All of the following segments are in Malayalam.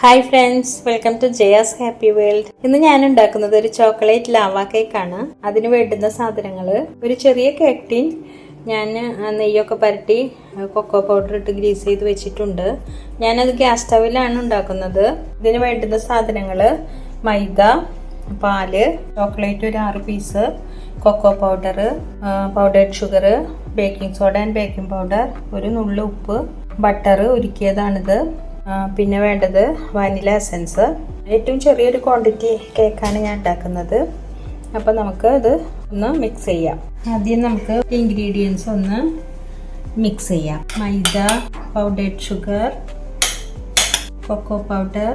Hi friends welcome to Jaya's happy world ഇന്ന് ഞാൻ ഉണ്ടാക്കുന്നത് ഒരു ചോക്ലേറ്റ് ലാവ ആണ്. അതിന് വേണ്ടുന്ന സാധനങ്ങൾ ഒരു ചെറിയ കേക്ക് ടീൻ ഞാൻ നെയ്യൊക്കെ പരട്ടി കൊക്കോ പൗഡർ ഇട്ട് ഗ്രീസ് ചെയ്ത് വെച്ചിട്ടുണ്ട്. ഞാനത് ഗ്യാസ് സ്റ്റവിലാണ് ഉണ്ടാക്കുന്നത്. ഇതിന് വേണ്ടുന്ന സാധനങ്ങൾ മൈദ പാൽ ചോക്ലേറ്റ് ഒരു ആറ് piece cocoa powder powdered sugar baking soda and baking powder ഒരു നുള്ളു ഉപ്പ് ബട്ടർ ഉരുക്കിയതാണിത്. പിന്നെ വേണ്ടത് വാനില എസൻസ്. ഏറ്റവും ചെറിയൊരു ക്വാണ്ടിറ്റി കേക്കാണ് ഞാൻ ഉണ്ടാക്കുന്നത്. അപ്പോൾ നമുക്ക് ഇത് ഒന്ന് മിക്സ് ചെയ്യാം. ആദ്യം നമുക്ക് ഇൻഗ്രീഡിയൻസ് ഒന്ന് മിക്സ് ചെയ്യാം. Maida powdered sugar cocoa powder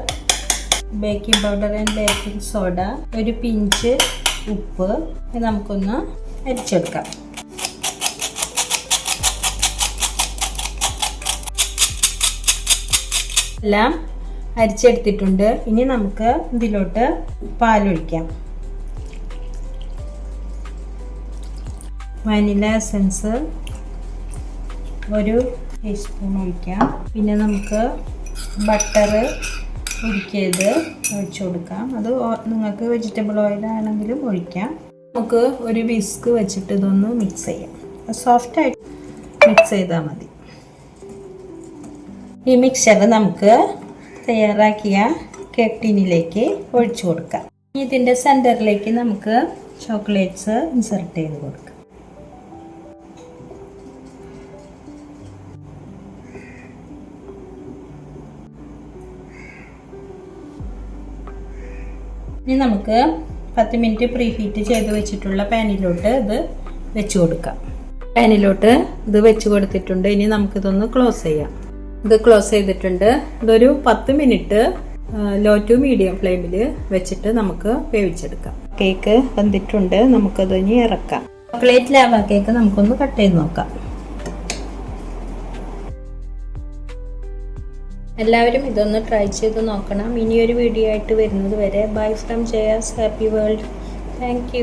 baking powder and baking soda ഒരു പിഞ്ച് ഉപ്പ്. നമുക്കൊന്ന് അരിച്ചെടുക്കാം. എല്ലാം അരിച്ചെടുത്തിട്ടുണ്ട്. ഇനി നമുക്ക് ഇതിലോട്ട് പാലൊഴിക്കാം. വാനില എസൻസ് ഒരു ടീസ്പൂൺ ഒഴിക്കാം. പിന്നെ നമുക്ക് ബട്ടർ ഉരുക്കിയത് ഒഴിച്ചു കൊടുക്കാം. അത് നിങ്ങൾക്ക് വെജിറ്റബിൾ ഓയിൽ ആണെങ്കിലും ഒഴിക്കാം. നമുക്ക് ഒരു വിസ്ക് വെച്ചിട്ട് ഇതൊന്ന് മിക്സ് ചെയ്യാം. സോഫ്റ്റായിട്ട് മിക്സ് ചെയ്താൽ മതി. ഈ മിക്സർ നമുക്ക് തയ്യാറാക്കിയ കെട്ടിനിലേക്ക് ഒഴിച്ചു കൊടുക്കാം. ഇതിന്റെ സെന്ററിലേക്ക് നമുക്ക് ചോക്ലേറ്റ്സ് ഇൻസെർട്ട് ചെയ്ത് കൊടുക്കാം. ഇനി നമുക്ക് പത്ത് മിനിറ്റ് പ്രീ ഹീറ്റ് ചെയ്ത് വെച്ചിട്ടുള്ള പാനിലോട്ട് ഇത് വെച്ച് കൊടുക്കാം. പാനിലോട്ട് ഇത് വെച്ച് കൊടുത്തിട്ടുണ്ട്. ഇനി നമുക്കിതൊന്ന് ക്ലോസ് ചെയ്യാം. ഇത് ക്ലോസ് ചെയ്തിട്ടുണ്ട്. ഇതൊരു പത്ത് മിനിറ്റ് ലോ ടു മീഡിയം ഫ്ലെയിമിൽ വെച്ചിട്ട് നമുക്ക് വേവിച്ചെടുക്കാം. കേക്ക് വന്നിട്ടുണ്ട് നമുക്കത് ഇനി ഇറക്കാം. ചോക്ലേറ്റ് ലാവ കേക്ക് നമുക്കൊന്ന് കട്ട് ചെയ്ത് നോക്കാം. എല്ലാവരും ഇതൊന്ന് ട്രൈ ചെയ്ത് നോക്കണം. ഇനിയൊരു വീഡിയോ ആയിട്ട് വരുന്നത് വരെ. Bye from Jaya's happy world thank